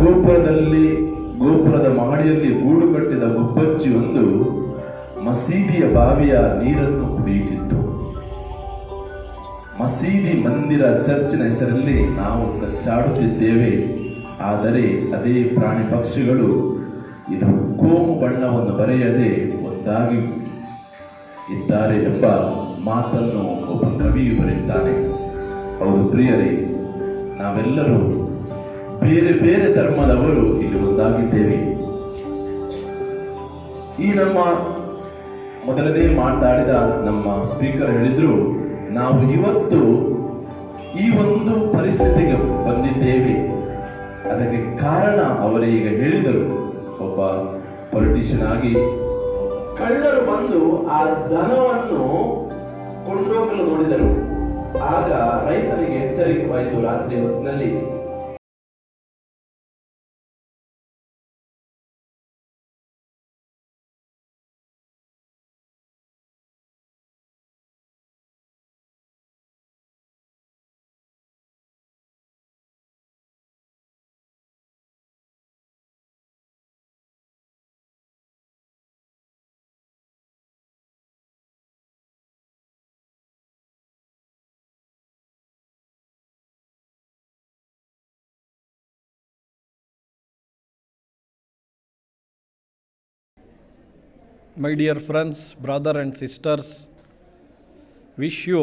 ಗೋಪುರದಲ್ಲಿ, ಗೋಪುರದ ಮಹಡಿಯಲ್ಲಿ ಗೂಡು ಕಟ್ಟಿದ ಗುಬ್ಬಚ್ಚಿ ಒಂದು ಮಸೀದಿಯ ಬಾವಿಯ ನೀರನ್ನು ಕುಡಿಯುತ್ತಿತ್ತು. ಮಸೀದಿ ಮಂದಿರ ಚರ್ಚಿನ ಹೆಸರಲ್ಲಿ ನಾವು ಕಚ್ಚಾಡುತ್ತಿದ್ದೇವೆ ಆದರೆ ಅದೇ ಪ್ರಾಣಿ ಪಕ್ಷಿಗಳು ಇದು ಕೋಮು ಬಣ್ಣವನ್ನು ಬರೆಯದೆ ಒಂದಾಗಿ ಇದ್ದಾರೆ ಎಂಬ ಮಾತನ್ನು ಒಬ್ಬ ಕವಿಯು ಬರೆಯುತ್ತಾನೆ. ಹೌದು ಪ್ರಿಯರೇ, ನಾವೆಲ್ಲರೂ ಬೇರೆ ಬೇರೆ ಧರ್ಮದವರು ಇಲ್ಲಿ ಒಂದಾಗಿದ್ದೇವೆ. ಈ ನಮ್ಮ ಮೊದಲನೇ ಮಾತಾಡಿದ ನಮ್ಮ ಸ್ಪೀಕರ್ ಹೇಳಿದ್ರು, ನಾವು ಇವತ್ತು ಈ ಒಂದು ಪರಿಸ್ಥಿತಿಗೆ ಬಂದಿದ್ದೇವೆ. ಅದಕ್ಕೆ ಕಾರಣ ಅವರು ಈಗ ಹೇಳಿದರು. ಒಬ್ಬ ಪೊಲಿಟಿಷಿಯನ್ ಆಗಿ ಕಳ್ಳರು ಬಂದು ಆ ಧನವನ್ನು ಕೊಂಡೋಗಲು ನೋಡಿದರು. ಆಗ ರೈತರಿಗೆ ಎಚ್ಚರಿಕೆ ಎಚ್ಚರಿಕೆವಾಯಿತು ರಾತ್ರಿ ಹೊತ್ತಿನಲ್ಲಿ. My dear friends, brother and sisters, wish you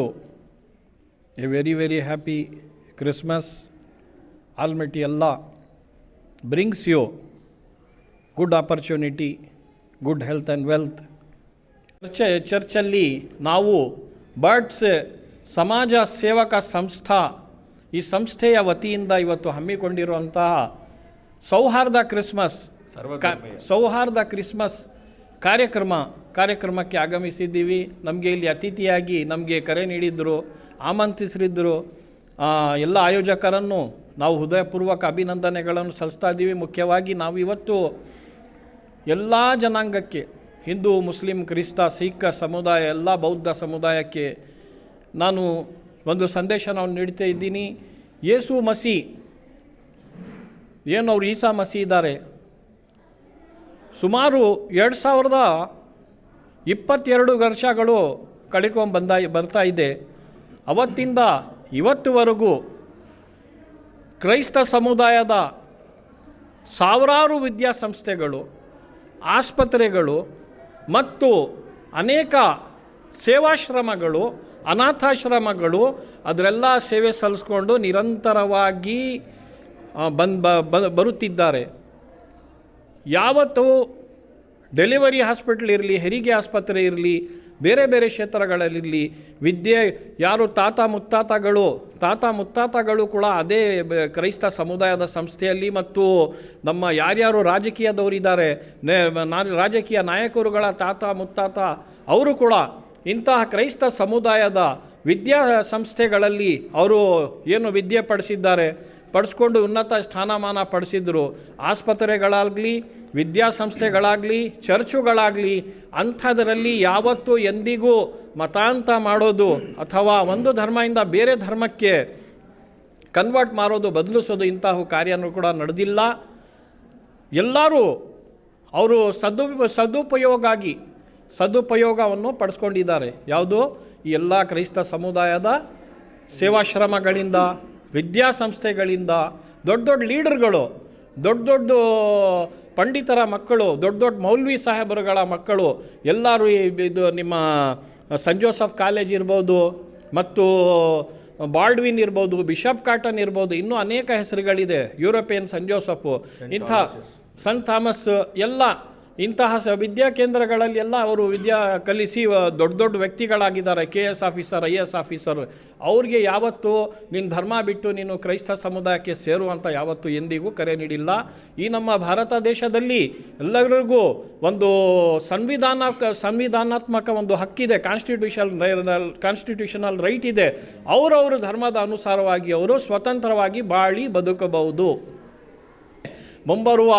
a very, very happy Christmas. Almighty Allah brings you good opportunity, good health and wealth. Church ಚರ್ಚಲ್ಲಿ ನಾವು ಬರ್ಡ್ಸ್ ಸಮಾಜ ಸೇವಕ ಸಂಸ್ಥಾ ಈ ಸಂಸ್ಥೆಯ ವತಿಯಿಂದ ಇವತ್ತು ಹಮ್ಮಿಕೊಂಡಿರುವಂತಹ ಸೌಹಾರ್ದ ಕ್ರಿಸ್ಮಸ್ ಸೌಹಾರ್ದ ಕ್ರಿಸ್ಮಸ್ ಕಾರ್ಯಕ್ರಮ ಕಾರ್ಯಕ್ರಮಕ್ಕೆ ಆಗಮಿಸಿದ್ದೀವಿ. ನಮಗೆ ಇಲ್ಲಿ ಅತಿಥಿಯಾಗಿ ನಮಗೆ ಕರೆ ನೀಡಿದ್ದರು ಆಮಂತ್ರಿಸಿದ್ರು. ಆ, ಎಲ್ಲ ಆಯೋಜಕರನ್ನು ನಾವು ಹೃದಯಪೂರ್ವಕ ಅಭಿನಂದನೆಗಳನ್ನು ಸಲ್ಲಿಸ್ತಾ ಇದ್ದೀವಿ. ಮುಖ್ಯವಾಗಿ ನಾವು ಇವತ್ತು ಎಲ್ಲ ಜನಾಂಗಕ್ಕೆ ಹಿಂದೂ ಮುಸ್ಲಿಂ ಕ್ರಿಸ್ತ ಸಿಖ್ ಸಮುದಾಯ ಎಲ್ಲ ಬೌದ್ಧ ಸಮುದಾಯಕ್ಕೆ ನಾನು ಒಂದು ಸಂದೇಶವನ್ನು ನೀಡ್ತಾ ಇದ್ದೀನಿ. ಯೇಸು ಮಸಿ ಏನು ಅವ್ರು ಈಸಾ ಮಸಿ ಇದ್ದಾರೆ? ಸುಮಾರು ಎರಡು ಸಾವಿರದ ಇಪ್ಪತ್ತೆರಡು ವರ್ಷಗಳು ಕಳ್ಕೊಂಡು ಬಂದ ಬರ್ತಾ ಇದೆ. ಅವತ್ತಿಂದ ಇವತ್ತುವರೆಗೂ ಕ್ರೈಸ್ತ ಸಮುದಾಯದ ಸಾವಿರಾರು ವಿದ್ಯಾಸಂಸ್ಥೆಗಳು, ಆಸ್ಪತ್ರೆಗಳು ಮತ್ತು ಅನೇಕ ಸೇವಾಶ್ರಮಗಳು, ಅನಾಥಾಶ್ರಮಗಳು ಅದರೆಲ್ಲ ಸೇವೆ ಸಲ್ಲಿಸ್ಕೊಂಡು ನಿರಂತರವಾಗಿ ಬಂದು ಬರುತ್ತಿದ್ದಾರೆ. ಯಾವತ್ತು ಡೆಲಿವರಿ ಹಾಸ್ಪಿಟ್ಲ್ ಇರಲಿ, ಹೆರಿಗೆ ಆಸ್ಪತ್ರೆ ಇರಲಿ, ಬೇರೆ ಬೇರೆ ಕ್ಷೇತ್ರಗಳಲ್ಲಿರಲಿ, ವಿದ್ಯೆ, ಯಾರು ತಾತ ಮುತ್ತಾತಗಳು ತಾತ ಮುತ್ತಾತಗಳು ಕೂಡ ಅದೇ ಕ್ರೈಸ್ತ ಸಮುದಾಯದ ಸಂಸ್ಥೆಯಲ್ಲಿ ಮತ್ತು ನಮ್ಮ ಯಾರ್ಯಾರು ರಾಜಕೀಯದವರಿದ್ದಾರೆ ರಾಜಕೀಯ ನಾಯಕರುಗಳ ತಾತ ಮುತ್ತಾತ, ಅವರು ಕೂಡ ಇಂತಹ ಕ್ರೈಸ್ತ ಸಮುದಾಯದ ವಿದ್ಯಾ ಸಂಸ್ಥೆಗಳಲ್ಲಿ ಅವರು ಏನು ವಿದ್ಯೆ ಪಡಿಸಿದ್ದಾರೆ ಪಡಿಸ್ಕೊಂಡು ಉನ್ನತ ಸ್ಥಾನಮಾನ ಪಡಿಸಿದ್ರು. ಆಸ್ಪತ್ರೆಗಳಾಗಲಿ, ವಿದ್ಯಾಸಂಸ್ಥೆಗಳಾಗಲಿ, ಚರ್ಚುಗಳಾಗಲಿ, ಅಂಥದರಲ್ಲಿ ಯಾವತ್ತೂ ಎಂದಿಗೂ ಮತಾಂತ ಮಾಡೋದು ಅಥವಾ ಒಂದು ಧರ್ಮದಿಂದ ಬೇರೆ ಧರ್ಮಕ್ಕೆ ಕನ್ವರ್ಟ್ ಮಾಡೋದು ಬದಲಿಸೋದು ಇಂತಹ ಕಾರ್ಯನೂ ಕೂಡ ನಡೆದಿಲ್ಲ. ಎಲ್ಲರೂ ಅವರು ಸದು, ಸದುಪಯೋಗಾಗಿ, ಸದುಪಯೋಗವನ್ನು ಪಡಿಸ್ಕೊಂಡಿದ್ದಾರೆ. ಯಾವುದು? ಎಲ್ಲ ಕ್ರೈಸ್ತ ಸಮುದಾಯದ ಸೇವಾಶ್ರಮಗಳಿಂದ. ವಿದ್ಯಾಸಂಸ್ಥೆಗಳಿಂದ ದೊಡ್ಡ ದೊಡ್ಡ ಲೀಡರ್ಗಳು ದೊಡ್ಡ ದೊಡ್ಡ ಪಂಡಿತರ ಮಕ್ಕಳು ದೊಡ್ಡ ದೊಡ್ಡ ಮೌಲ್ವಿ ಸಾಹೇಬರುಗಳ ಮಕ್ಕಳು ಎಲ್ಲರೂ ಈ ಇದು ನಿಮ್ಮ ಸಂಜೋಸಫ್ ಜೋಸಫ್ ಕಾಲೇಜ್ ಇರ್ಬೋದು ಮತ್ತು ಬಾಲ್ಡ್ವಿನ್ ಇರ್ಬೋದು ಬಿಷಪ್ ಕಾಟನ್ ಇರ್ಬೋದು ಇನ್ನೂ ಅನೇಕ ಹೆಸರುಗಳಿದೆ ಯುರೋಪಿಯನ್ ಸಂಜೋಸಫು ಜೋಸಫು ಇಂಥ ಸನ್ ಥಾಮಸ್ ಎಲ್ಲ ಇಂತಹ ಸ ವಿದ್ಯಾ ಕೇಂದ್ರಗಳಲ್ಲಿ ಎಲ್ಲ ಅವರು ವಿದ್ಯಾ ಕಲಿಸಿ ದೊಡ್ಡ ದೊಡ್ಡ ವ್ಯಕ್ತಿಗಳಾಗಿದ್ದಾರೆ. K S officer, I S officer. ಅವ್ರಿಗೆ ಯಾವತ್ತೂ ನಿನ್ನ ಧರ್ಮ ಬಿಟ್ಟು ನೀನು ಕ್ರೈಸ್ತ ಸಮುದಾಯಕ್ಕೆ ಸೇರುವಂಥ ಯಾವತ್ತೂ ಎಂದಿಗೂ ಕರೆ ನೀಡಿಲ್ಲ. ಈ ನಮ್ಮ ಭಾರತ ದೇಶದಲ್ಲಿ ಎಲ್ಲರಿಗೂ ಒಂದು ಸಂವಿಧಾನ, ಸಂವಿಧಾನಾತ್ಮಕ ಒಂದು ಹಕ್ಕಿದೆ. ಕಾನ್ಸ್ಟಿಟ್ಯೂಷನ್ ಕಾನ್ಸ್ಟಿಟ್ಯೂಷನಲ್ ರೈಟ್ ಇದೆ. ಅವರವ್ರ ಧರ್ಮದ ಅನುಸಾರವಾಗಿ ಅವರು ಸ್ವತಂತ್ರವಾಗಿ ಬಾಳಿ ಬದುಕಬಹುದು. ಮುಂಬರುವ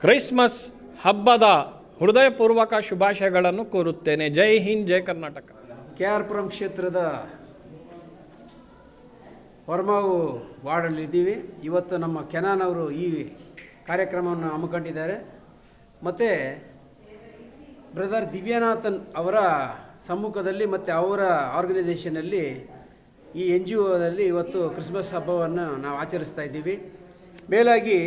ಕ್ರೈಸ್ಮಸ್ ಹಬ್ಬದ ಹೃದಯಪೂರ್ವಕ ಶುಭಾಶಯಗಳನ್ನು ಕೋರುತ್ತೇನೆ. ಜೈ ಹಿಂದ್, ಜೈ ಕರ್ನಾಟಕ. ಕೆ ಆರ್ ಪುರಂ ಕ್ಷೇತ್ರದ ವರ್ಮಾವು ವಾರ್ಡಲ್ಲಿದ್ದೀವಿ ಇವತ್ತು ನಮ್ಮ ಕೆನಾನ್ ಅವರು ಈ ಕಾರ್ಯಕ್ರಮವನ್ನು ಹಮ್ಮಿಕೊಂಡಿದ್ದಾರೆ. ಮತ್ತು ಬ್ರದರ್ ದಿವ್ಯನಾಥನ್ ಅವರ ಸಮ್ಮುಖದಲ್ಲಿ ಮತ್ತು ಅವರ ಆರ್ಗನೈಸೇಷನಲ್ಲಿ ಈ ಎನ್ ಜಿ ಒದಲ್ಲಿ ಇವತ್ತು ಕ್ರಿಸ್ಮಸ್ ಹಬ್ಬವನ್ನು ನಾವು ಆಚರಿಸ್ತಾ ಇದ್ದೀವಿ. ಮೇಲಾಗಿ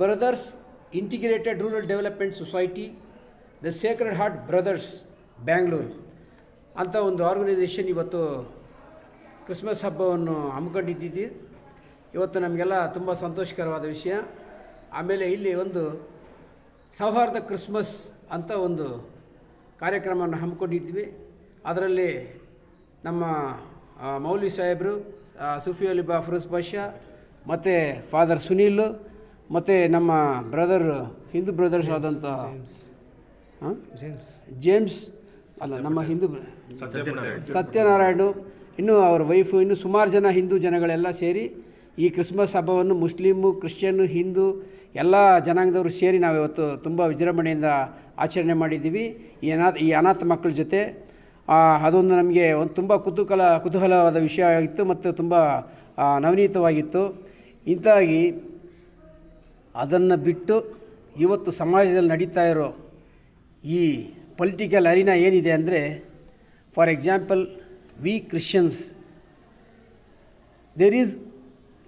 brothers integrated rural development society the sacred heart brothers Bangalore ಅಂತ ಒಂದು ಆರ್ಗನೈಸೇಷನ್ ಇವತ್ತು ಕ್ರಿಸ್ಮಸ್ ಹಬ್ಬವನ್ನು ಹಮ್ಮಿಕೊಂಡಿದ್ದೀವಿ. ಇವತ್ತು ನಮಗೆಲ್ಲ ತುಂಬ ಸಂತೋಷಕರವಾದ ವಿಷಯ. ಆಮೇಲೆ ಇಲ್ಲಿ ಒಂದು ಸೌಹಾರ್ದ ಕ್ರಿಸ್ಮಸ್ ಅಂತ ಒಂದು ಕಾರ್ಯಕ್ರಮವನ್ನು ಹಮ್ಮಿಕೊಂಡಿದ್ವಿ ಅದರಲ್ಲಿ ನಮ್ಮ ಮೌಲಿ ಸಾಹೇಬರು ಆ, ಸೂಫಿ ಅಲಿಬಾ ಫಿರೋಜ್ ಪಾಷಾ ಮತ್ತು ಫಾದರ್ ಸುನೀಲ್ ಮತ್ತು ನಮ್ಮ ಬ್ರದರ್ ಹಿಂದೂ ಬ್ರದರ್ಸ್ ಆದಂಥ ಜೇಮ್ಸ್ ಜೇಮ್ಸ್ ಅಲ್ಲ ನಮ್ಮ ಹಿಂದೂ ಸತ್ಯನಾರಾಯಣ ಇನ್ನು ಅವ್ರ ವೈಫು ಇನ್ನು ಸುಮಾರು ಜನ ಹಿಂದೂ ಜನಗಳೆಲ್ಲ ಸೇರಿ ಈ ಕ್ರಿಸ್ಮಸ್ ಹಬ್ಬವನ್ನು ಮುಸ್ಲಿಮು ಕ್ರಿಶ್ಚಿಯನ್ನು ಹಿಂದೂ ಎಲ್ಲ ಜನಾಂಗದವರು ಸೇರಿ ನಾವು ಇವತ್ತು ತುಂಬ ವಿಜೃಂಭಣೆಯಿಂದ ಆಚರಣೆ ಮಾಡಿದ್ದೀವಿ. ಈ ಅನಾಥ ಈ ಅನಾಥ ಮಕ್ಕಳ ಜೊತೆ. ಆ, ಅದೊಂದು ನಮಗೆ ಒಂದು ತುಂಬ ಕುತೂಹಲ ಕುತೂಹಲವಾದ ವಿಷಯ ಆಗಿತ್ತು ಮತ್ತು ತುಂಬ ನವನೀತವಾಗಿತ್ತು. ಇಂತಾಗಿ ಅದನ್ನು ಬಿಟ್ಟು ಇವತ್ತು ಸಮಾಜದಲ್ಲಿ ನಡೀತಾ ಇರೋ ಈ ಪೊಲಿಟಿಕಲ್ ಅರಿನಾ ಏನಿದೆ ಅಂದರೆ for example we Christians there is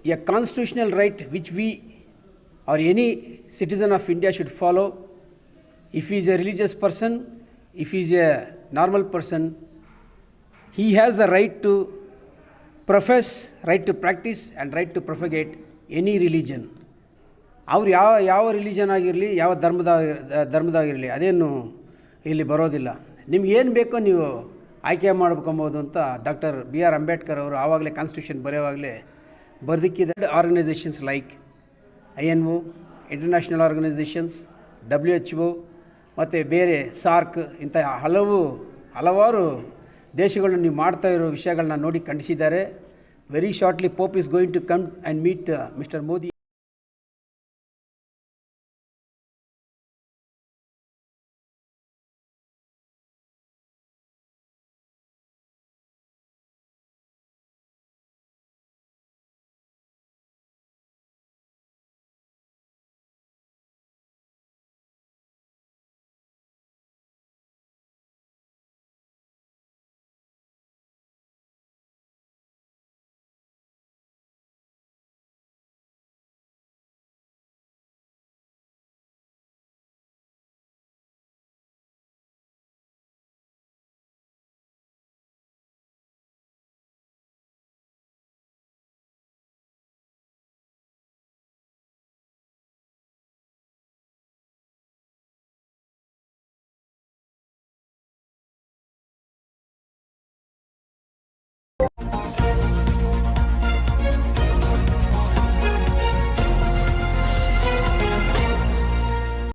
a constitutional right which we are any citizen of India should follow if is a religious person if is a normal person he has the right to profess right to practise and right to propagate any religion. ಅವ್ರು ಯಾವ ಯಾವ religion ಆಗಿರಲಿ, ಯಾವ ಧರ್ಮದ, ಧರ್ಮದಾಗಿರಲಿ, ಅದೇನು ಇಲ್ಲಿ ಬರೋದಿಲ್ಲ. ನಿಮ್ಗೆ ಏನು ಬೇಕೋ ನೀವು ಆಯ್ಕೆ ಮಾಡ್ಬೇಕಂಬೋದು ಅಂತ ಡಾಕ್ಟರ್ ಬಿ ಆರ್ ಅಂಬೇಡ್ಕರ್ ಅವರು ಆವಾಗಲೇ ಕಾನ್ಸ್ಟಿಟ್ಯೂಷನ್ ಬರೆಯುವಾಗಲೇ ಬರೆದಿಕ್ಕಿದೆ. Organisations like I N O international organisations W H O ಮತ್ತು ಬೇರೆ ಸಾರ್ಕ್ ಇಂಥ ಹಲವು, ಹಲವಾರು ದೇಶಗಳು ನೀವು ಮಾಡ್ತಾ ಇರೋ ವಿಷಯಗಳನ್ನ ನೋಡಿ ಖಂಡಿಸಿದ್ದಾರೆ. Very shortly pope is going to come and meet mister Modi